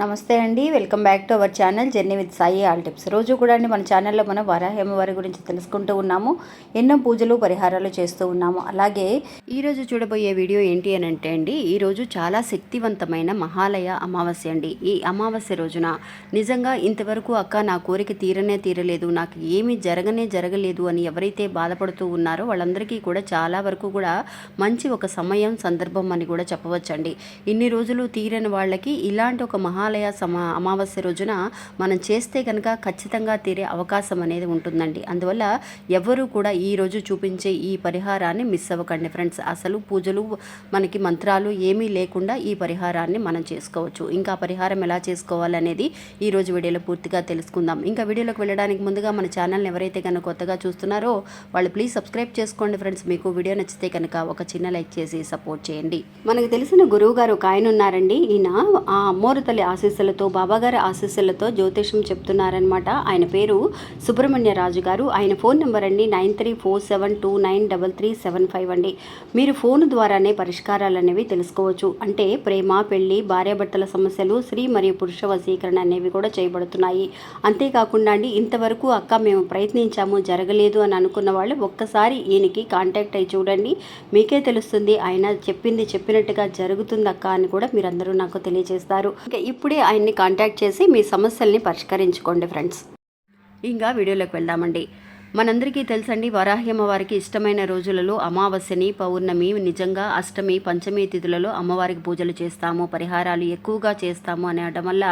నమస్తే అండి welcome back to our channel journey with Sai all tips. రోజు కూడా అండి మన ఛానల్లో మనం వరాహేమ వారి గురించి తెలుసుకుంటూ ఉన్నాము ఎన్నో పూజలు పరిహారాలు చేస్తూ ఉన్నాము. అలాగే ఈరోజు చూడబోయే వీడియో ఏంటి అని అంటే అండి ఈరోజు చాలా శక్తివంతమైన మహాలయ అమావాస్య అండి. ఈ అమావాస్య రోజున నిజంగా ఇంతవరకు అక్క నా కోరిక తీరనే తీరలేదు నాకు ఏమీ జరగనే జరగలేదు అని ఎవరైతే బాధపడుతూ ఉన్నారో వాళ్ళందరికీ కూడా చాలా వరకు కూడా మంచి ఒక సమయం సందర్భం అని కూడా చెప్పవచ్చండి. ఇన్ని రోజులు తీరని వాళ్ళకి ఇలాంటి ఒక మహా మహాలయ సమా అమావాస్య రోజున మనం చేస్తే కనుక ఖచ్చితంగా తీరే అవకాశం అనేది ఉంటుందండి. అందువల్ల ఎవరు కూడా ఈ రోజు చూపించే ఈ పరిహారాన్ని మిస్ అవ్వకండి ఫ్రెండ్స్. అసలు పూజలు మనకి మంత్రాలు ఏమీ లేకుండా ఈ పరిహారాన్ని మనం చేసుకోవచ్చు. ఇంకా పరిహారం ఎలా చేసుకోవాలనేది ఈ రోజు వీడియోలో పూర్తిగా తెలుసుకుందాం. ఇంకా వీడియోలోకి వెళ్ళడానికి ముందుగా మన ఛానల్ని ఎవరైతే కనుక కొత్తగా చూస్తున్నారో వాళ్ళు ప్లీజ్ సబ్స్క్రైబ్ చేసుకోండి ఫ్రెండ్స్. మీకు వీడియో నచ్చితే కనుక ఒక చిన్న లైక్ చేసి సపోర్ట్ చేయండి. మనకు తెలిసిన గురువు గారు ఒక ఆయన ఉన్నారండి. ఈయన ఆ అమ్మోరు తల్లి ఆశీస్సులతో బాబాగారి ఆశీస్సులతో జ్యోతిషం చెప్తున్నారనమాట ఆయన పేరు సుబ్రహ్మణ్య రాజు గారు. ఆయన ఫోన్ నెంబర్ అండి nine three four seven two nine double three seven five అండి. మీరు ఫోన్ ద్వారానే పరిష్కారాలు అనేవి తెలుసుకోవచ్చు. అంటే ప్రేమ పెళ్ళి భార్యాభర్తల సమస్యలు స్త్రీ మరియు పురుష వశీకరణ అనేవి కూడా చేయబడుతున్నాయి. అంతేకాకుండా అండి ఇంతవరకు అక్క మేము ప్రయత్నించాము జరగలేదు అని అనుకున్న వాళ్ళు ఒక్కసారి ఈయనకి కాంటాక్ట్ అయ్యి చూడండి. మీకే తెలుస్తుంది ఆయన చెప్పింది చెప్పినట్టుగా జరుగుతుంది అక్క అని కూడా మీరందరూ నాకు తెలియజేస్తారు. ఇంకా ఇప్పుడు ఇప్పుడే ఆయన్ని కాంటాక్ట్ చేసి మీ సమస్యల్ని పరిష్కరించుకోండి ఫ్రెండ్స్. ఇంకా వీడియోలోకి వెళ్దామండి. మనందరికీ తెలుసండి వరాహి అమ్మవారికి ఇష్టమైన రోజులలో అమావాస్యని పౌర్ణమి నిజంగా అష్టమి పంచమి తిథులలో అమ్మవారికి పూజలు చేస్తాము పరిహారాలు ఎక్కువగా చేస్తాము అనడం వల్ల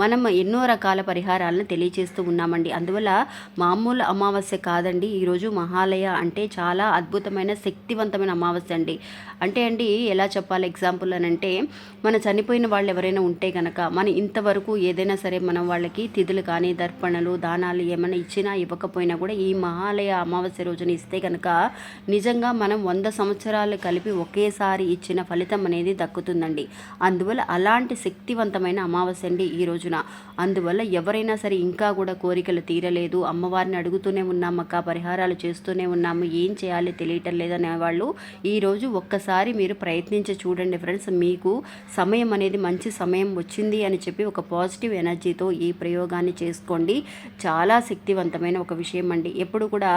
మనం ఎన్నో రకాల పరిహారాలను తెలియచేస్తూ ఉన్నామండి. అందువల్ల మామూలు అమావాస్య కాదండి ఈరోజు మహాలయ అంటే చాలా అద్భుతమైన శక్తివంతమైన అమావాస్య అండి. అంటే అండి ఎలా చెప్పాలి ఎగ్జాంపుల్ అని అంటే మన చనిపోయిన వాళ్ళు ఎవరైనా ఉంటే కనుక మన ఇంతవరకు ఏదైనా సరే మనం వాళ్ళకి తిథులు కానీ దర్పణలు దానాలు ఏమైనా ఇచ్చినా ఇవ్వకపోయినా కూడా ఈ మహాలయ అమావాస్య రోజున ఇస్తే కనుక నిజంగా మనం వంద సంవత్సరాలు కలిపి ఒకేసారి ఇచ్చిన ఫలితం అనేది దక్కుతుందండి. అందువల్ల అలాంటి శక్తివంతమైన అమావాస్య అండి ఈ రోజున. అందువల్ల ఎవరైనా సరే ఇంకా కూడా కోరికలు తీరలేదు. అమ్మవారిని అడుగుతూనే ఉన్నామక్క పరిహారాలు చేస్తూనే ఉన్నాము. ఏం చేయాలి తెలియటం లేదనే వాళ్ళు ఈరోజు ఒక్కసారి మీరు ప్రయత్నించి చూడండి ఫ్రెండ్స్. మీకు సమయం అనేది మంచి సమయం వచ్చింది అని చెప్పి ఒక పాజిటివ్ ఎనర్జీతో ఈ ప్రయోగాన్ని చేసుకోండి. చాలా శక్తివంతమైన ఒక విషయం అండి. ఎప్పుడు కూడా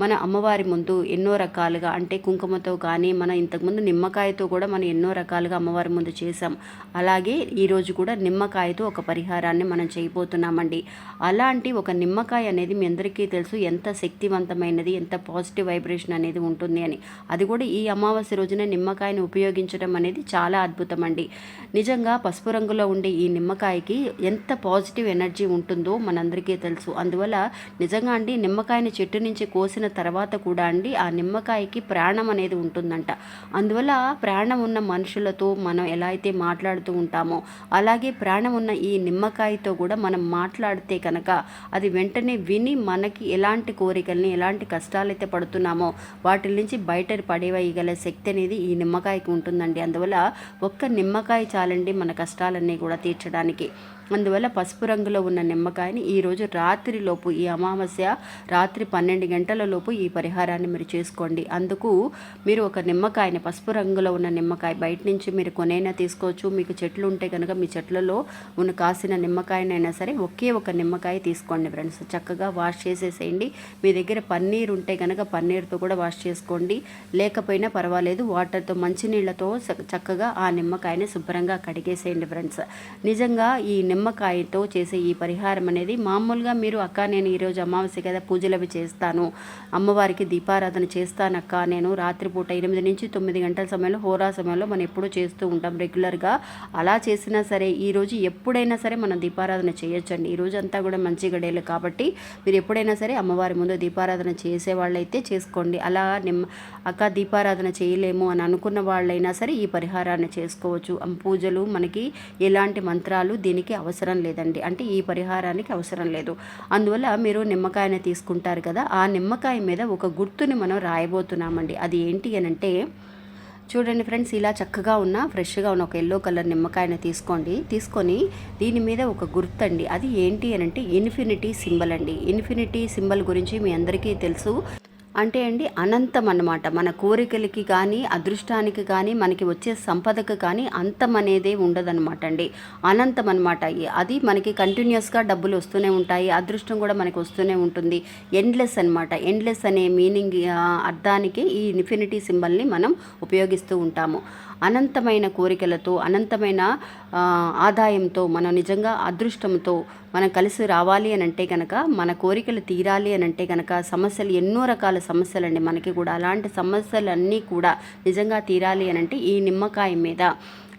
మన అమ్మవారి ముందు ఎన్నో రకాలుగా అంటే కుంకుమతో కానీ మన ఇంతకుముందు నిమ్మకాయతో కూడా మనం ఎన్నో రకాలుగా అమ్మవారి ముందు చేసాం అలాగే ఈరోజు కూడా నిమ్మకాయతో ఒక పరిహారాన్ని మనం చేయబోతున్నామండి. అలాంటి ఒక నిమ్మకాయ అనేది మీ అందరికీ తెలుసు ఎంత శక్తివంతమైనది ఎంత పాజిటివ్ వైబ్రేషన్ అనేది ఉంటుంది అని. అది కూడా ఈ అమావాస్య రోజున నిమ్మకాయని ఉపయోగించడం అనేది చాలా అద్భుతం అండి నిజంగా పసుపు రంగులో ఉండే ఈ నిమ్మకాయకి ఎంత పాజిటివ్ ఎనర్జీ ఉంటుందో మనందరికీ తెలుసు. అందువల్ల నిజంగా అండి నిమ్మకాయని చెట్టు నుంచి కోసిన తర్వాత కూడా అండి ఆ నిమ్మకాయకి ప్రాణం అనేది ఉంటుందంట. అందువల్ల ప్రాణం ఉన్న మనుషులతో మనం ఎలా అయితే మాట్లాడుతూ ఉంటామో అలాగే ప్రాణం ఉన్న ఈ నిమ్మకాయతో కూడా మనం మాట్లాడితే కనుక అది వెంటనే విని మనకి ఎలాంటి కోరికల్ని ఎలాంటి కష్టాలైతే పడుతున్నామో వాటి నుంచి బయట పడేవేయగల శక్తి అనేది ఈ నిమ్మకాయకి ఉంటుందండి. అందువల్ల ఒక్క నిమ్మకాయ చాలండి మన కష్టాలన్నీ కూడా తీర్చడానికి. అందువల్ల పసుపు రంగులో ఉన్న నిమ్మకాయని ఈరోజు రాత్రిలోపు ఈ అమావాస్య రాత్రి పన్నెండు గంటల లోపు ఈ పరిహారాన్ని మీరు చేసుకోండి. అందుకు మీరు ఒక నిమ్మకాయని పసుపు రంగులో ఉన్న నిమ్మకాయ బయట నుంచి మీరు కొనైనా తీసుకోవచ్చు. మీకు చెట్లు ఉంటే కనుక మీ చెట్లలో ఉన్న కాసిన నిమ్మకాయనైనా సరే ఒకే ఒక నిమ్మకాయ తీసుకోండి ఫ్రెండ్స్. చక్కగా వాష్ చేసేసేయండి. మీ దగ్గర పన్నీర్ ఉంటే కనుక పన్నీర్తో కూడా వాష్ చేసుకోండి. లేకపోయినా పర్వాలేదు వాటర్తో మంచినీళ్ళతో చక్కగా ఆ నిమ్మకాయని శుభ్రంగా కడిగేసేయండి ఫ్రెండ్స్. నిజంగా ఈ నిమ్మకాయతో చేసే ఈ పరిహారం అనేది మామూలుగా మీరు అక్క నేను ఈరోజు అమావాస్య కదా పూజలు అవి చేస్తాను. అమ్మవారికి దీపారాధన చేస్తాను అక్క నేను రాత్రిపూట ఎనిమిది నుంచి తొమ్మిది గంటల సమయంలో హోరా సమయంలో మనం ఎప్పుడూ చేస్తూ ఉంటాం రెగ్యులర్గా. అలా చేసినా సరే ఈరోజు ఎప్పుడైనా సరే మనం దీపారాధన చేయొచ్చండి. ఈరోజు అంతా కూడా మంచి గడేలు కాబట్టి మీరు ఎప్పుడైనా సరే అమ్మవారి ముందు దీపారాధన చేసే వాళ్ళైతే చేసుకోండి. అలా నిమ్మ అక్క దీపారాధన చేయలేము అని అనుకున్న వాళ్ళైనా సరే ఈ పరిహారాన్ని చేసుకోవచ్చు. పూజలు మనకి ఎలాంటి మంత్రాలు దీనికి అవసరం లేదండి. అంటే ఈ పరిహారానికి అవసరం లేదు. అందువల్ల మీరు నిమ్మకాయని తీసుకుంటారు కదా ఆ నిమ్మకాయ మీద ఒక గుర్తుని మనం రాయబోతున్నామండి. అది ఏంటి అని అంటే చూడండి ఫ్రెండ్స్ ఇలా చక్కగా ఉన్న ఫ్రెష్గా ఉన్న ఒక ఎల్లో కలర్ నిమ్మకాయని తీసుకోండి. తీసుకొని దీని మీద ఒక గుర్తండి. అది ఏంటి అని అంటే ఇన్ఫినిటీ సింబల్ అండి. ఇన్ఫినిటీ సింబల్ గురించి మీ అందరికీ తెలుసు. అంటే అండి అనంతం అన్నమాట. మన కోరికలకి కానీ అదృష్టానికి కానీ మనకి వచ్చే సంపదకు కానీ అంతం అనేదే ఉండదన్నమాట అండి. అనంతం అనమాట అది మనకి కంటిన్యూస్గా డబ్బులు వస్తూనే ఉంటాయి అదృష్టం కూడా మనకి వస్తూనే ఉంటుంది. ఎండ్లెస్ అనమాట ఎండ్లెస్ అనే మీనింగ్ అర్థానికి ఈ ఇన్ఫినిటీ సింబల్ని మనం ఉపయోగిస్తూ ఉంటాము. అనంతమైన కోరికలతో అనంతమైన ఆదాయంతో మనం నిజంగా అదృష్టంతో మనం కలిసి రావాలి అని అంటే కనుక మన కోరికలు తీరాలి అని అంటే కనుక సమస్యలు ఎన్నో రకాల సమస్యలు అండి మనకి కూడా అలాంటి సమస్యలన్నీ కూడా నిజంగా తీరాలి అని అంటే ఈ నిమ్మకాయ మీద.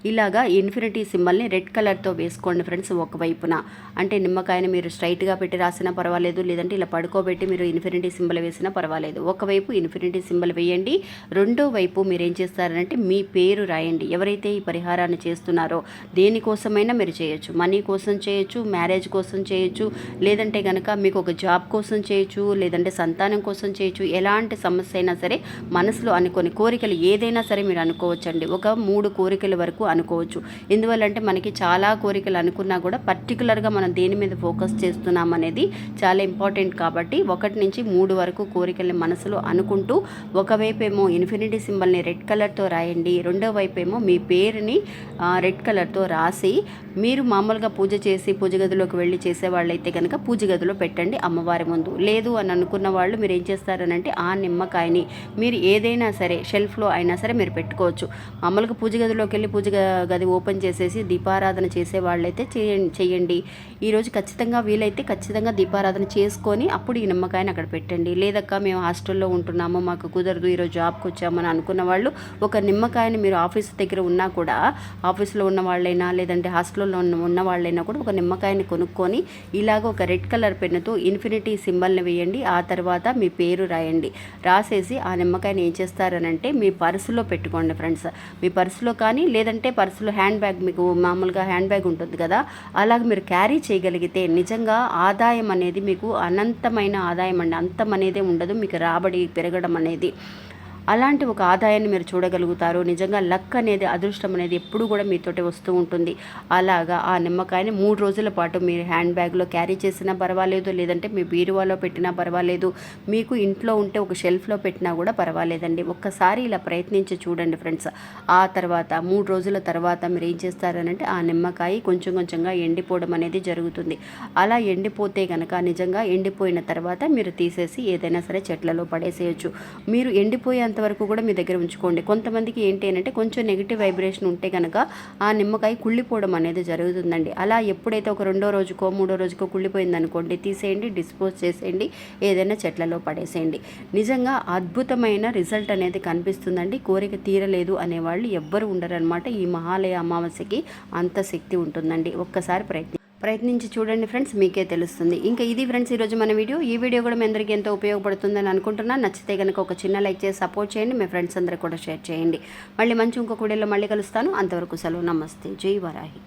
ఇలాగా ఇన్ఫినిటీ సింబల్ని రెడ్ కలర్తో వేసుకోండి ఫ్రెండ్స్ ఒకవైపున. అంటే నిమ్మకాయని మీరు స్ట్రైట్గా పెట్టి రాసినా పర్వాలేదు లేదంటే ఇలా పడుకోబెట్టి మీరు ఇన్ఫినిటీ సింబల్ వేసినా పర్వాలేదు. ఒకవైపు ఇన్ఫినిటీ సింబల్ వేయండి రెండో వైపు మీరు ఏం చేస్తారంటే మీ పేరు రాయండి. ఎవరైతే ఈ పరిహారాన్ని చేస్తున్నారో దేనికోసమైనా మీరు చేయొచ్చు. మనీ కోసం చేయొచ్చు మ్యారేజ్ కోసం చేయొచ్చు లేదంటే కనుక మీకు ఒక జాబ్ కోసం చేయొచ్చు లేదంటే సంతానం కోసం చేయొచ్చు ఎలాంటి సమస్య అయినా సరే మనసులో అనుకొని కోరికలు ఏదైనా సరే మీరు అనుకోవచ్చండి. ఒక మూడు కోరికల వరకు అనుకోవచ్చు. ఎందువల్లంటే మనకి చాలా కోరికలు అనుకున్నా కూడా పర్టికులర్గా మనం దేని మీద ఫోకస్ చేస్తున్నాం అనేది చాలా ఇంపార్టెంట్ కాబట్టి ఒకటి నుంచి మూడు వరకు కోరికల్ని మనసులో అనుకుంటూ ఒకవైపు ఏమో ఇన్ఫినిటీ సింబల్ని రెడ్ కలర్తో రాయండి రెండో వైపు ఏమో మీ పేరుని రెడ్ కలర్తో రాసి మీరు మామూలుగా పూజ చేసి పూజ గదిలోకి వెళ్ళి చేసేవాళ్ళైతే కనుక పూజ గదిలో పెట్టండి అమ్మవారి ముందు. లేదు అని అనుకున్న వాళ్ళు మీరు ఏం చేస్తారనంటే ఆ నిమ్మకాయని మీరు ఏదైనా సరే షెల్ఫ్లో అయినా సరే మీరు పెట్టుకోవచ్చు. మామూలుగా పూజ గదిలోకి వెళ్ళి పూజ గది గది ఓపెన్ చేసేసి దీపారాధన చేసే వాళ్ళైతే చేయండి. చేయండి ఈరోజు ఖచ్చితంగా వీలైతే ఖచ్చితంగా దీపారాధన చేసుకొని అప్పుడు ఈ నిమ్మకాయని అక్కడ పెట్టండి. లేదక్క మేము హాస్టల్లో ఉంటున్నాము మాకు కుదరదు ఈరోజు జాబ్కి వచ్చామని అనుకున్న వాళ్ళు ఒక నిమ్మకాయని మీరు ఆఫీస్ దగ్గర ఉన్నా కూడా ఆఫీస్లో ఉన్న వాళ్ళైనా లేదంటే హాస్టల్లో ఉన్న ఉన్న వాళ్ళైనా కూడా ఒక నిమ్మకాయని కొనుక్కొని ఇలాగ ఒక రెడ్ కలర్ పెన్నుతో ఇన్ఫినిటీ సింబల్ని వేయండి. ఆ తర్వాత మీ పేరు రాయండి. రాసేసి ఆ నిమ్మకాయని ఏం చేస్తారనంటే మీ పర్సులో పెట్టుకోండి ఫ్రెండ్స్. మీ పర్సులో కానీ లేదంటే పర్సులో హ్యాండ్ బ్యాగ్ మీకు మామూలుగా హ్యాండ్ బ్యాగ్ ఉంటుంది కదా అలాగ మీరు క్యారీ చేయగలిగితే నిజంగా ఆదాయం అనేది మీకు అనంతమైన ఆదాయం అండి. అంతం అనేది ఉండదు మీకు రాబడి పెరగడం అనేది. అలాంటి ఒక ఆదాయాన్ని మీరు చూడగలుగుతారు. నిజంగా లక్ అనేది అదృష్టం అనేది ఎప్పుడు కూడా మీతోటి వస్తూ ఉంటుంది. అలాగా ఆ నిమ్మకాయని మూడు రోజుల పాటు మీరు హ్యాండ్ బ్యాగ్లో క్యారీ చేసినా పర్వాలేదు లేదంటే మీ బీరువాలో పెట్టినా పర్వాలేదు మీకు ఇంట్లో ఉంటే ఒక షెల్ఫ్లో పెట్టినా కూడా పర్వాలేదండి. ఒక్కసారి ఇలా ప్రయత్నించి చూడండి ఫ్రెండ్స్. ఆ తర్వాత మూడు రోజుల తర్వాత మీరు ఏం చేస్తారనంటే ఆ నిమ్మకాయ కొంచెం కొంచెంగా ఎండిపోవడం అనేది జరుగుతుంది. అలా ఎండిపోతే కనుక నిజంగా ఎండిపోయిన తర్వాత మీరు తీసేసి ఏదైనా సరే చెట్లలో పడేసేయచ్చు. మీరు ఎండిపోయేంత వరకు కూడా మీ దగ్గర ఉంచుకోండి. కొంతమందికి ఏంటి అంటే కొంచెం నెగిటివ్ వైబ్రేషన్ ఉంటే కనుక ఆ నిమ్మకాయ కుళ్ళిపోవడం అనేది జరుగుతుందండి. అలా ఎప్పుడైతే ఒక రెండో రోజుకో మూడో రోజుకో కుళ్ళిపోయింది అనుకోండి తీసేయండి డిస్పోజ్ చేసేయండి ఏదైనా చెట్లలో పడేసేయండి. నిజంగా అద్భుతమైన రిజల్ట్ అనేది కనిపిస్తుందండి. కోరిక తీరలేదు అనేవాళ్ళు ఎవ్వరు ఉండరనమాట ఈ మహాలయ అమావాస్యకి అంత శక్తి ఉంటుందండి. ఒక్కసారి ప్రయత్నం ప్రయత్నించి చూడండి ఫ్రెండ్స్ మీకే తెలుస్తుంది. ఇంకా ఇది ఫ్రెండ్స్ ఈరోజు మన వీడియో. ఈ వీడియో కూడా మీ అందరికీ ఎంతో ఉపయోగపడుతుందని అనుకుంటున్నాను. నచ్చితే కనుక ఒక చిన్న లైక్ చేసి సపోర్ట్ చేయండి. మీ ఫ్రెండ్స్ అందరూ కూడా షేర్ చేయండి. మళ్ళీ మంచి ఇంకొక వీడియోలో మళ్ళీ కలుస్తాను. అంతవరకు సెలవు. నమస్తే. జై వరాహి.